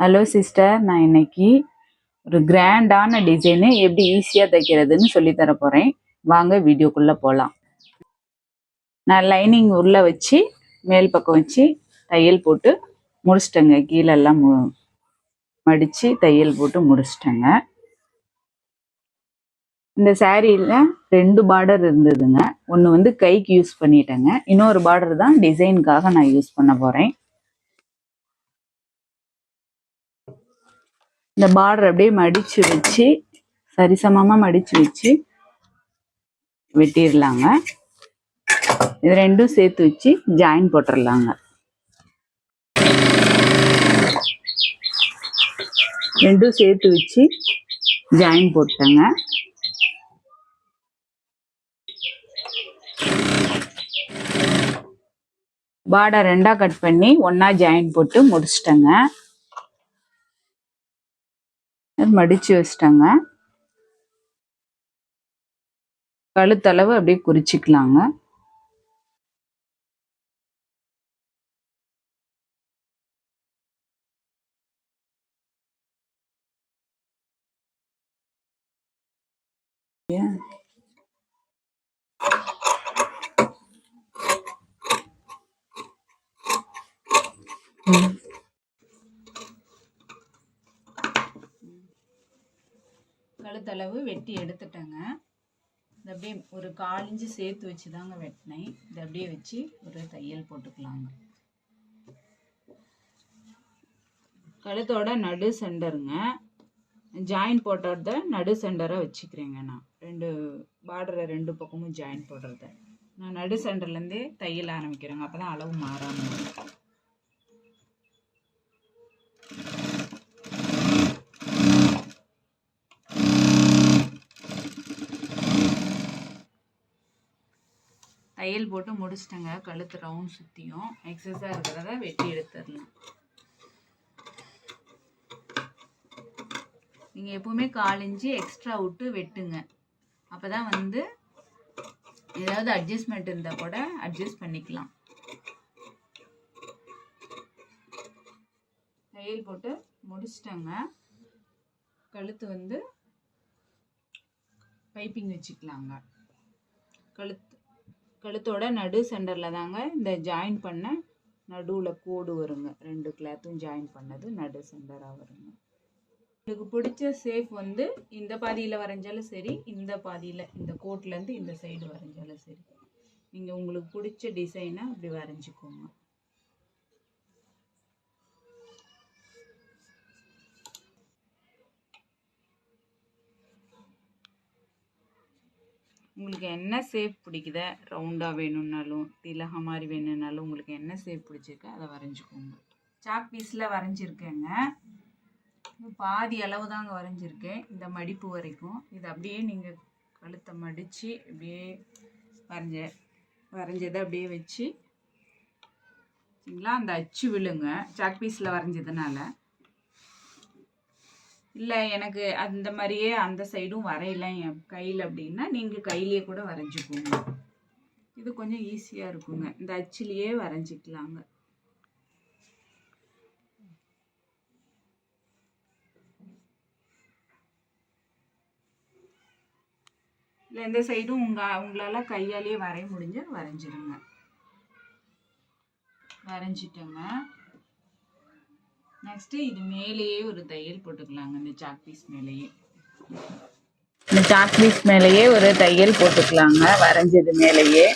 Hello sister நான் இன்னைக்கு ஒரு கிராண்டான டிசைனு எப்படி ஈஸியாக தைக்கிறதுன்னு சொல்லி தர போகிறேன் வாங்க வீடியோக்குள்ளே போகலாம் நான் லைனிங் உள்ளே வச்சு மேல் பக்கம் வச்சு தையல் போட்டு முடிச்சிட்டேங்க. கீழெல்லாம் மு மடித்து தையல் போட்டு முடிச்சிட்டேங்க. இந்த சாரியில் ரெண்டு பார்டர் இருந்ததுங்க. ஒன்று வந்து கைக்கு யூஸ் பண்ணிட்டேங்க. இன்னொரு பார்டர் தான் டிசைனுக்காக நான் யூஸ் பண்ண போகிறேன் இந்த பார்டர் அப்படியே மடிச்சு வச்சு சரிசமமா மடிச்சு வச்சு வெட்டிடலாங்க. இது ரெண்டும் சேர்த்து வச்சு ஜாயின் போட்டுடலாங்க. ரெண்டும் சேர்த்து வச்சு ஜாயின் போட்டேங்க பார்டர் ரெண்டா கட் பண்ணி ஒன்றா ஜாயின் போட்டு முடிச்சிட்டேங்க. மடிச்சு வச்சிட்டாங்க கழுத்தளவு அப்படியே குறிச்சிக்கலாங்க ம். கழுத்தளவு வெட்டி எடுத்துட்டேங்க. இது அப்படியே ஒரு காலிஞ்சு சேர்த்து வச்சு தாங்க வெட்டினேன். இதை அப்படியே வச்சு ஒரு தையல் போட்டுக்கலாங்க. கழுத்தோட நடு சென்டருங்க. ஜாயின் போட்டோட நடு சென்டராக வச்சுக்கிறேங்க நான். ரெண்டு பார்டரை ரெண்டு பக்கமும் ஜாயின் போடுறத. நான் நடு சென்டர்லேருந்தே தையல் ஆரம்பிக்கிறேங்க. அப்போ தான் அளவு மாறாமல் தையல் போட்டு முடிச்சிட்டேங்க. கழுத்து ரவுண்ட் சுற்றியும் எக்ஸஸாக இருக்கிறத வெட்டி எடுத்துடலாம் நீங்கள் எப்போவுமே கால் இன்ச்சு எக்ஸ்ட்ரா விட்டு வெட்டுங்க. அப்போ தான் வந்து ஏதாவது அட்ஜஸ்ட்மெண்ட் இருந்தால் கூட அட்ஜஸ்ட் பண்ணிக்கலாம். தையல் போட்டு முடிச்சிட்டங்க. கழுத்து வந்து பைப்பிங் வச்சுக்கலாங்க. கழுத்து கழுத்தோட நடு சென்டரில் தாங்க இந்த ஜாயின் பண்ண நடுவில் கோடு வருங்க. ரெண்டு கிளாத்தும் ஜாயின் பண்ணது நடு சென்டராக வருங்க. உங்களுக்கு பிடிச்ச சேஃப் வந்து இந்த பாதியில் வரைஞ்சாலும் சரி இந்த பாதியில் இந்த கோட்லேருந்து இந்த சைடு வரைஞ்சாலும் சரி. நீங்கள் உங்களுக்கு பிடிச்ச டிசைனை அப்படி வரைஞ்சிக்கோங்க. உங்களுக்கு என்ன சேஃப் பிடிக்குத ரவுண்டாக வேணும்னாலும் திலக மாதிரி வேணும்னாலும் உங்களுக்கு என்ன சேஃப் பிடிச்சிருக்கோ அதை வரைஞ்சிக்கோங்க. சாக் பீஸில் வரைஞ்சிருக்கேங்க. பாதி அளவு தாங்க வரைஞ்சிருக்கேன். இந்த மடிப்பு வரைக்கும். இது அப்படியே நீங்கள் கழுத்தை மடித்து அப்படியே வரைஞ்ச வரைஞ்சதை அப்படியே வச்சு சரிங்களா? அந்த அச்சு விழுங்க. சாக் பீஸில் வரைஞ்சதுனால. இல்லை எனக்கு அந்த மாதிரியே அந்த சைடும் வரையல என் கையில் அப்படின்னா நீங்கள் கையிலேயே கூட வரைஞ்சிக்கோங்க. இது கொஞ்சம் ஈஸியாக இருக்குங்க. இந்த அச்சிலேயே வரைஞ்சிக்கலாங்க. இல்லை எந்த சைடும் உங்கள் உங்களால் கையாலேயே வரைய முடிஞ்ச வரைஞ்சிருங்க. வரைஞ்சிட்டோங்க. நெக்ஸ்ட்டு இது மேலேயே ஒரு தையல் போட்டுக்கலாங்க. இந்த சாக் பீஸ் மேலேயே. இந்த சாக் பீஸ் மேலேயே ஒரு தையல் போட்டுக்கலாங்க. வரைஞ்சது மேலேயே.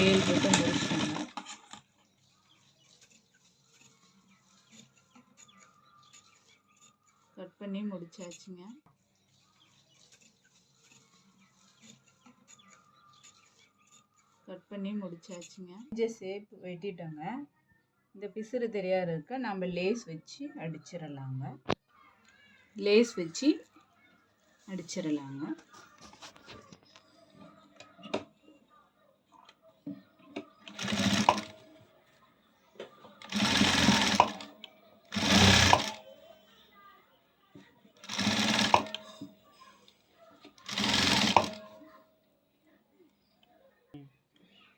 தையல் போட்டு முடிச்சிட்டாங்க கட் பண்ணி முடிச்சாச்சுங்க. கட் பண்ணி முடிச்சாச்சுங்க. கொஞ்சம் ஷேப் வெட்டிட்டோங்க. இந்த பிசுறு தெரியாத இருக்க நம்ம லேஸ் வச்சு அடிச்சிடலாங்க. லேஸ் வச்சு அடிச்சிடலாங்க.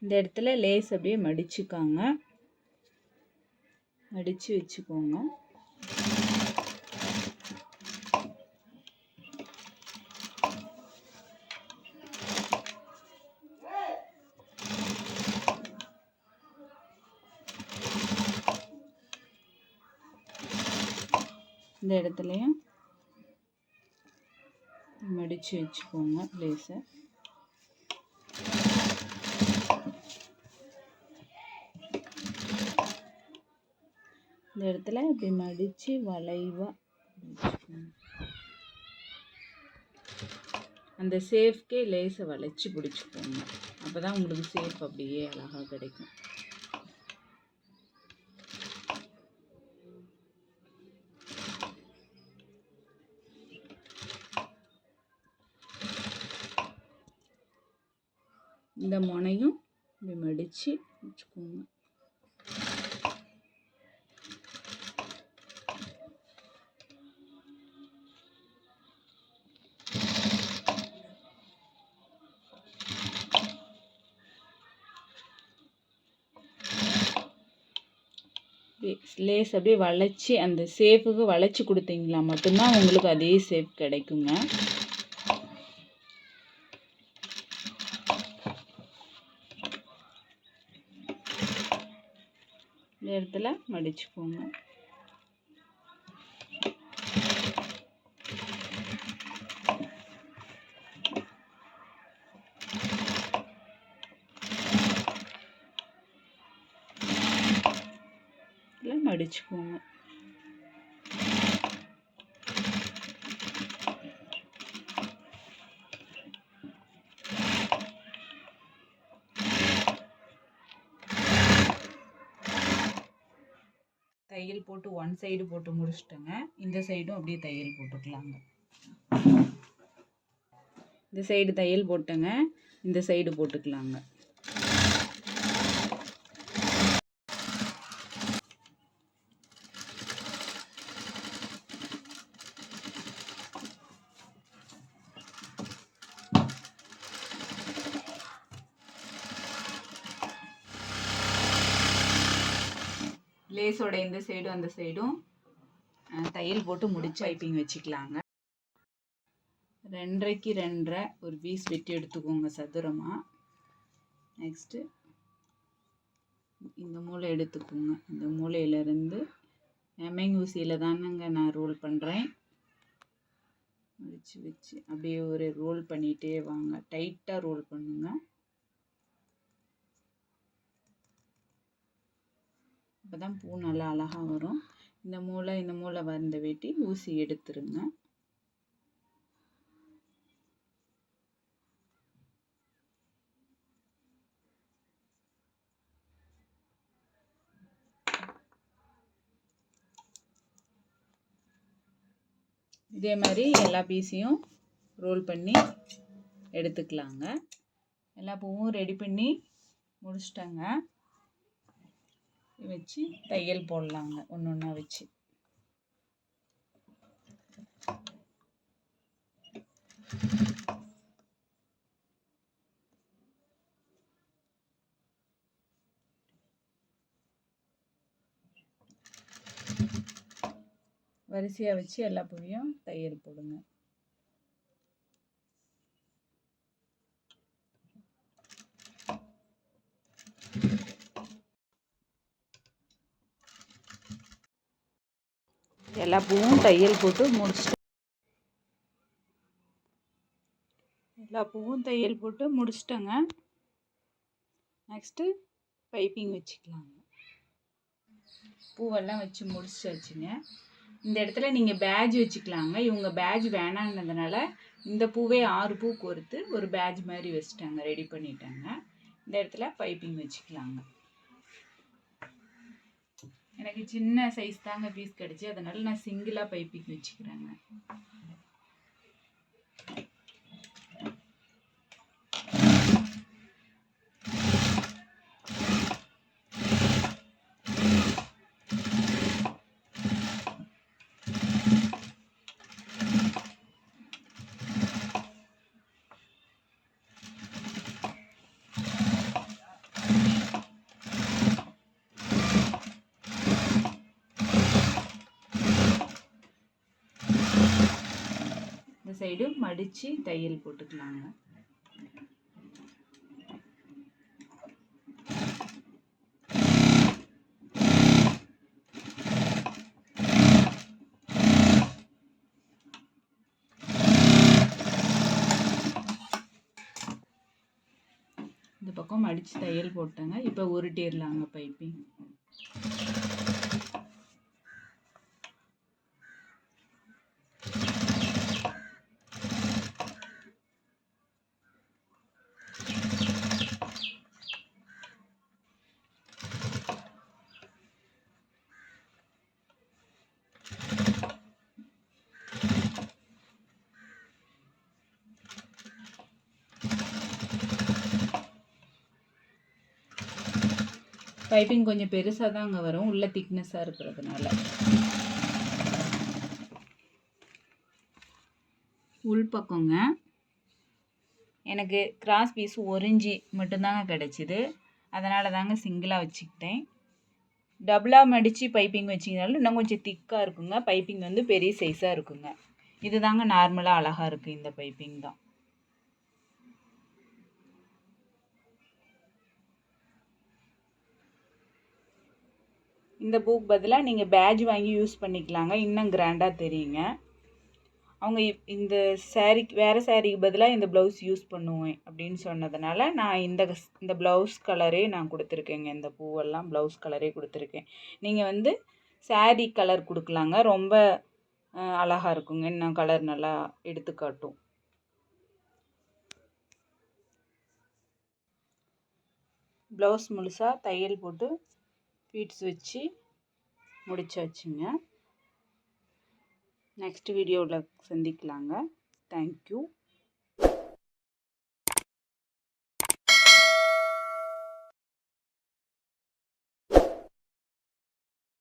இந்த இடத்துல லேஸ் அப்படியே மடிச்சுக்காங்க. மடித்து வச்சுக்கோங்க. இந்த இடத்துலையும் மடித்து வச்சுக்கோங்க லேஸை. இந்த இடத்துல இப்படி மடித்து வளைவாக அந்த சேஃப்கே லேஸை வளைச்சி பிடிச்சிக்கோங்க. அப்போ தான் உங்களுக்கு சேஃப் அப்படியே அழகாக கிடைக்கும். இந்த முனையும் இப்படி மடித்து வச்சுக்கோங்க. லேஸ் அப்படியே வளைச்சி அந்த சேஃபுக்கு வளைச்சி கொடுத்தீங்களா மட்டும்தான் உங்களுக்கு அதே சேஃப் கிடைக்குங்க. இந்த இடத்துல மடிச்சுக்கோங்க. அடிச்சுக்கோங்க தையல் போட்டு ஒன் சைடு போட்டு முடிச்சிட்டோங்க. இந்த சைடும் அப்படியே தையல் போட்டுக்கலாங்க. இந்த சைடு தையல் போட்டேங்க. இந்த சைடு போட்டுக்கலாங்க. லேஸோட இந்த சைடும் அந்த சைடும் தையல் போட்டு முடிச்சு ஐப்பிங் வச்சுக்கலாங்க. ரெண்டரைக்கு ரெண்டரை ஒரு பீஸ் வெட்டி எடுத்துக்கோங்க சதுரமாக நெக்ஸ்ட்டு இந்த மூளை எடுத்துக்கோங்க. இந்த மூலையிலேருந்து எம்எங் ஊசியில் தானேங்க நான் ரோல் பண்ணுறேன் முடிச்சு வச்சு அப்படியே ஒரு ரோல் பண்ணிகிட்டே வாங்க. டைட்டாக ரோல் பண்ணுங்கள் அப்போ தான் பூ நல்லா அழகாக வரும். இந்த மூளை இந்த மூளை வந்த வெட்டி ஊசி எடுத்துருங்க. இதே மாதிரி எல்லா பீஸையும் ரோல் பண்ணி எடுத்துக்கலாங்க. எல்லா பூவும் ரெடி பண்ணி முடிச்சிட்டேங்க. வச்சு தையல் போடலாங்க ஒன்று ஒன்றா வச்சு. வரிசையாக வச்சு எல்லா பூவையும் தையல் போடுங்க. எல்லா பூவும் தையல் போட்டு முடிச்சிட்டேன் எல்லா பூவும் தையல் போட்டு முடிச்சிட்டோங்க. நெக்ஸ்ட்டு பைப்பிங் வச்சுக்கலாங்க. பூவெல்லாம் வச்சு முடிச்சாச்சுங்க. இந்த இடத்துல நீங்கள் பேட்ச் வச்சுக்கலாங்க. இவங்க பேட்ச் வேணான்னதுனால இந்த பூவே ஆறு பூ கோர்த்து ஒரு பேட்ச் மாதிரி வச்சுட்டாங்க. ரெடி பண்ணிட்டாங்க. இந்த இடத்துல பைப்பிங் வச்சுக்கலாங்க. எனக்கு சின்ன சைஸ் தாங்க பீஸ் கிடச்சி அதனால் நான் சிங்கிளாக பைப்பிங் வச்சுக்கிறேங்க. சைடு மடித்து தையல் போட்டுக்கலாங்க. இந்த பக்கம் மடித்து தையல் போட்டேங்க. இப்போ உருட்டிடலாங்க பைப்பிங் பைப்பிங் கொஞ்சம் பெருசாக தாங்க வரும். உள்ள திக்னஸாக இருக்கிறதுனால. உள் பக்கங்க. எனக்கு கிராஸ் பீஸ் ஒரு மட்டும்தாங்க கிடச்சிது. அதனால தாங்க சிங்கிளாக வச்சுக்கிட்டேன். டபுளாக மடித்து பைப்பிங் வச்சிங்கனாலும் இன்னும் கொஞ்சம் திக்காக இருக்குங்க. பைப்பிங் வந்து பெரிய சைஸாக இருக்குங்க. இது தாங்க நார்மலாக அழகாக இருக்குது இந்த பைப்பிங் தான். இந்த பூக்கு பதிலாக நீங்கள் பேட்ஜ் வாங்கி யூஸ் பண்ணிக்கலாங்க. இன்னும் கிராண்டாக தெரியுங்க. அவங்க இப்- இந்த சாரீக்கு வேறு சாரீக்கு பதிலாக இந்த ப்ளவுஸ் யூஸ் பண்ணுவேன் அப்படின்னு சொன்னதுனால நான் இந்த இந்த ப்ளவுஸ் கலரே நான் கொடுத்துருக்கேங்க. இந்த பூவெல்லாம் ப்ளவுஸ் கலரே கொடுத்துருக்கேன். நீங்கள் வந்து saree கலர் கொடுக்கலாங்க. ரொம்ப அழகாக இருக்குங்க. இன்னும் கலர் நல்லா எடுத்துக்காட்டும் ப்ளவுஸ் முழுசாக தையல் போட்டு பீட்ஸ் வச்சு முடிச்சாச்சுங்க. நெக்ஸ்ட் வீடியோவில் சந்திக்கலாங்க. தேங்க்யூ